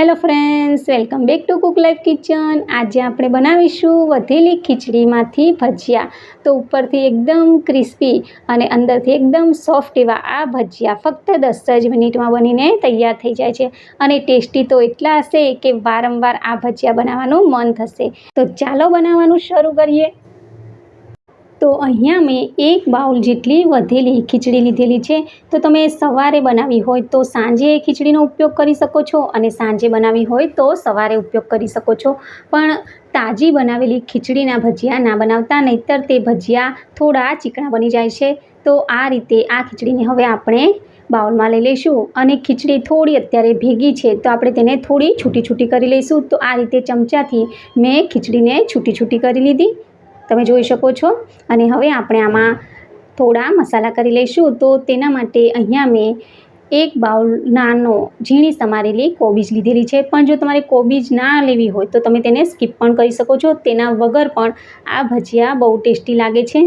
Hello friends welcome back to Cook Life Kitchen આજે આપણે બનાવીશું વધેલી ખીચડીમાંથી ભજીયા. તો ઉપરથી એકદમ ક્રિસ્પી અને અંદરથી એકદમ સોફ્ટ એવા આ ભજીયા ફક્ત દસ જ મિનિટમાં બનીને તૈયાર થઈ જાય છે. અને ટેસ્ટી તો એટલા હશે કે વારંવાર આ ભજીયા બનાવવાનું મન થશે. તો ચાલો બનાવવાનું શરૂ કરીએ. તો અહીંયા મેં એક બાઉલ જેટલી વધેલી ખીચડી લીધેલી છે. તો તમે સવારે બનાવી હોય તો સાંજે એ ખીચડીનો ઉપયોગ કરી શકો છો અને સાંજે બનાવી હોય તો સવારે ઉપયોગ કરી શકો છો. પણ તાજી બનાવેલી ખીચડીના ભજીયા ના બનાવતા નહીંતર તે ભજીયા થોડા ચીકણા બની જાય છે. તો આ રીતે આ ખીચડીને હવે આપણે બાઉલમાં લઈ લઈશું અને ખીચડી થોડી અત્યારે ભેગી છે તો આપણે તેને થોડી છૂટી છૂટી કરી લઈશું. તો આ રીતે ચમચાથી મેં ખીચડીને છૂટી છૂટી કરી લીધી. તમે જોઈ શકો છો. અને હવે આપણે આમાં થોડા મસાલા કરી લઈશું. તો તેના માટે અહીંયા મેં એક બાઉલ નાનો ઝીણી સમારેલી કોબીજ લીધેલી છે. પણ જો તમારે કોબીજ ના લેવી હોય તો તમે તેને સ્કીપ પણ કરી શકો છો. તેના વગર પણ આ ભજીયા બહુ ટેસ્ટી લાગે છે.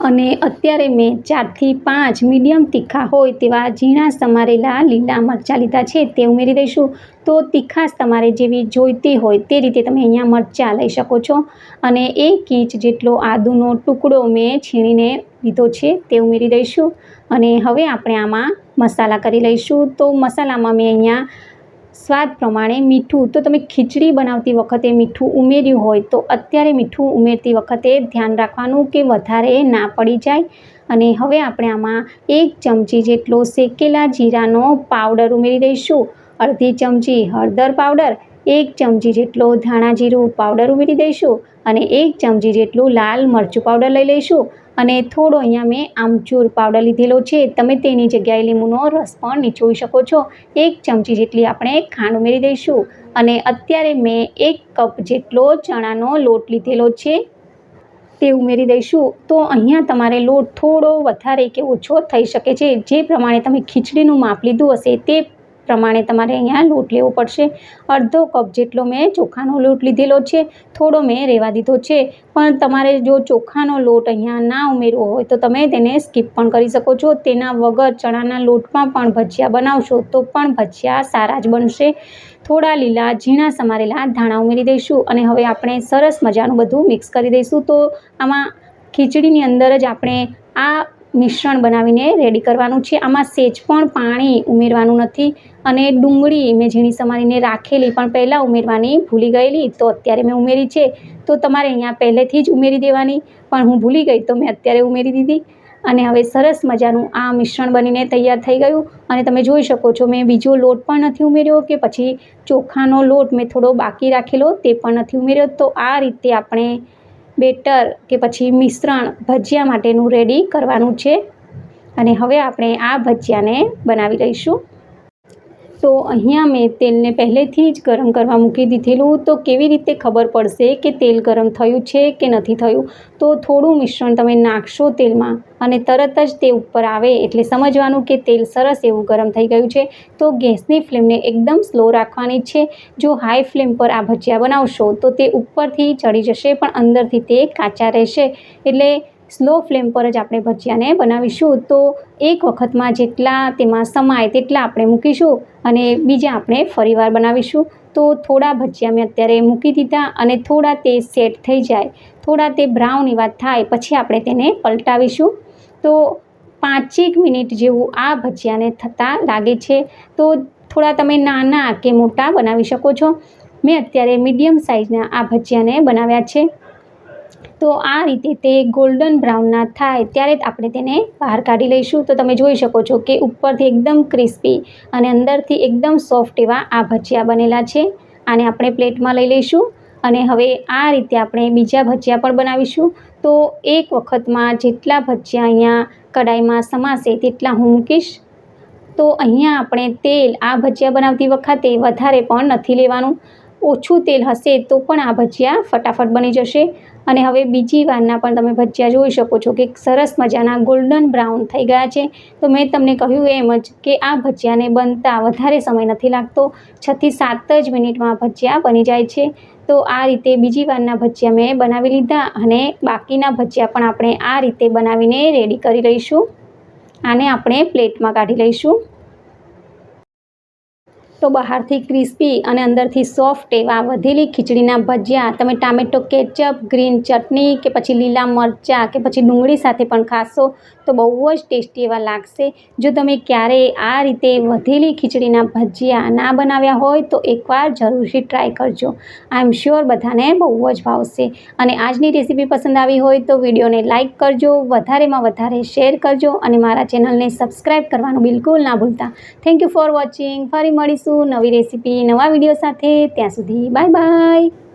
અને અત્યારે મેં ચારથી પાંચ મીડિયમ તીખા હોય તેવા ઝીણા સમારેલા લીલા મરચાં લીધા છે. તે ઉમેરી દઈશું. તો તીખાશ તમારે જેવી જોઈતી હોય તે રીતે તમે અહીંયા મરચાં લઈ શકો છો. અને એક ઇંચ જેટલો આદુનો ટુકડો મેં છીણીને લીધો છે તે ઉમેરી દઈશું. અને હવે આપણે આમાં મસાલા કરી લઈશું. તો મસાલામાં મેં અહીંયા સ્વાદ પ્રમાણે મીઠું, તો તમે ખીચડી બનાવતી વખતે મીઠું ઉમેર્યું હોય તો અત્યારે મીઠું ઉમેરતી વખતે ધ્યાન રાખવાનું કે વધારે ના પડી જાય. અને હવે આપણે આમાં એક ચમચી જેટલો શેકેલા જીરાનો પાવડર ઉમેરી દઈશું. અડધી ચમચી હળદર પાવડર, એક ચમચી જેટલો ધાણા જીરું પાવડર ઉમેરી દઈશું અને એક ચમચી જેટલું લાલ મરચું પાવડર લઈ લઈશું. અને થોડો અહીંયા મેં આમચૂર પાવડર લીધેલો છે. તમે તેની જગ્યાએ લીંબુનો રસ પણ નીચોવી શકો છો. એક ચમચી જેટલી આપણે ખાંડ ઉમેરી દઈશું. અને અત્યારે મેં એક કપ જેટલો ચણાનો લોટ લીધેલો છે, તે ઉમેરી દઈશું. તો અહીંયા તમારે લોટ થોડો વધારે કે ઓછો થઈ શકે છે. જે પ્રમાણે તમે ખીચડીનું માપ લીધું હશે તે પ્રમાણે તમારે અહીંયા લોટ લેવો પડશે. અડધો કપ જેટલો મેં ચોખાનો લોટ લીધેલો છે. થોડો મેં રહેવા દીધો છે. પણ તમારે જો ચોખાનો લોટ અહીંયા ના ઉમેરવો હોય તો તમે તેને સ્કીપ પણ કરી શકો છો. તેના વગર ચણાના લોટમાં પણ ભજીયા બનાવશો તો પણ ભજીયા સારા જ બનશે. થોડા લીલા ઝીણા સમારેલા ધાણા ઉમેરી દઈશું અને હવે આપણે સરસ મજાનું બધું મિક્સ કરી દઈશું. તો આમાં ખીચડીની અંદર જ આપણે આ મિશ્રણ બનાવીને રેડી કરવાનું છે. આમાં સેજ પણ પાણી ઉમેરવાનું નથી અને ડુંગળી મેં ઝીણી સમારીને રાખેલી, પણ પહેલાં ઉમેરવાની ભૂલી ગયેલી. તો અત્યારે મેં ઉમેરી છે. તો તમારે અહીંયા પહેલેથી જ ઉમેરી દેવાની, પણ હું ભૂલી ગઈ તો મેં અત્યારે ઉમેરી દીધી. અને હવે સરસ મજાનું આ મિશ્રણ બનીને તૈયાર થઈ ગયું. અને તમે જોઈ શકો છો, મેં બીજો લોટ પણ નથી ઉમેર્યો કે પછી ચોખાનો લોટ મેં થોડો બાકી રાખેલો તે પણ નથી ઉમેર્યો. તો આ રીતે આપણે બેટર કે પછી મિશ્રણ ભજીયા માટેનું રેડી કરવાનું છે. અને હવે આપણે આ ભજીયાને બનાવી લઈશું. તો અહીંયા મેં તેલને પહેલેથી જ ગરમ કરવા મૂકી દીધેલું. તો કેવી રીતે ખબર પડશે કે તેલ ગરમ થયું છે કે નથી થયું? તો થોડું મિશ્રણ તમે નાખશો તેલમાં અને તરત જ તે ઉપર આવે એટલે સમજવાનું કે તેલ સરસ એવું ગરમ થઈ ગયું છે. તો ગેસની ફ્લેમને એકદમ સ્લો રાખવાની છે. જો હાઈ ફ્લેમ પર આ ભજીયા બનાવશો તો તે ઉપરથી ચડી જશે પણ અંદરથી તે કાચા રહેશે. એટલે સ્લો ફ્લેમ પર જ આપણે ભજીયાને બનાવીશું. તો એક વખતમાં જેટલા તેમાં સમાય તેટલા આપણે મૂકીશું અને બીજા આપણે ફરીવાર બનાવીશું. તો થોડા ભજીયા મેં અત્યારે મૂકી દીધા અને થોડા તે સેટ થઈ જાય. થોડા તે બ્રાઉન એવા થાય પછી આપણે તેને પલટાવીશું. તો પાંચેક મિનિટ જેવું આ ભજીયાને થતાં લાગે છે. તો થોડા તમે નાના કે મોટા બનાવી શકો છો. મેં અત્યારે મીડિયમ સાઇઝના આ ભજીયાને બનાવ્યા છે. તો આ રીતે તે ગોલ્ડન બ્રાઉનના થાય ત્યારે આપણે તેને બહાર કાઢી લઈશું. તો તમે જોઈ શકો છો કે ઉપરથી એકદમ ક્રિસ્પી અને અંદરથી એકદમ સોફ્ટ એવા આ ભજીયા બનેલા છે. આને આપણે પ્લેટમાં લઈ લઈશું અને હવે આ રીતે આપણે બીજા ભજીયા પણ બનાવીશું. તો એક વખતમાં જેટલા ભજીયા અહીંયા કડાઈમાં સમાશે તેટલા હું મૂકીશ. તો અહીંયા આપણે તેલ આ ભજીયા બનાવતી વખતે વધારે પણ નથી લેવાનું. ઓછું તેલ હશે તો પણ આ ભજીયા ફટાફટ બની જશે. અને હવે બીજી વારના પણ તમે ભજીયા જોઈ શકો છો કે સરસ મજાના ગોલ્ડન બ્રાઉન થઈ ગયા છે. તો મેં તમને કહ્યું એમ જ કે આ ભજીયાને બનતા વધારે સમય નથી લાગતો. છથી સાત જ મિનિટમાં ભજીયા બની જાય છે. તો આ રીતે બીજી વારના ભજીયા મેં બનાવી લીધા અને બાકીના ભજીયા પણ આપણે આ રીતે બનાવીને રેડી કરી લઈશું. આને આપણે પ્લેટમાં કાઢી લઈશું. તો બહારથી ક્રિસ્પી અને અંદરથી સોફ્ટ એવા વધેલી ખીચડીના ભજીયા, તમે ટામેટો કેચઅપ, ગ્રીન ચટણી કે પછી લીલા મરચાં કે પછી ડુંગળી સાથે પણ ખાશો તો બહુ જ ટેસ્ટી એવા લાગશે. જો તમે ક્યારેય આ રીતે વધેલી ખીચડીના ભજીયા ના બનાવ્યા હોય તો એકવાર જરૂરથી ટ્રાય કરજો. આઈ એમ શ્યોર બધાને બહુ જ ભાવશે. અને આજની રેસીપી પસંદ આવી હોય તો વિડીયોને લાઇક કરજો, વધારેમાં વધારે શેર કરજો અને મારા ચેનલને સબસ્ક્રાઈબ કરવાનું બિલકુલ ના ભૂલતા. Thank you for watching. ફરી મળીશું નવી રેસીપી નવા વીડિયો સાથે. ત્યાં સુધી બાય બાય.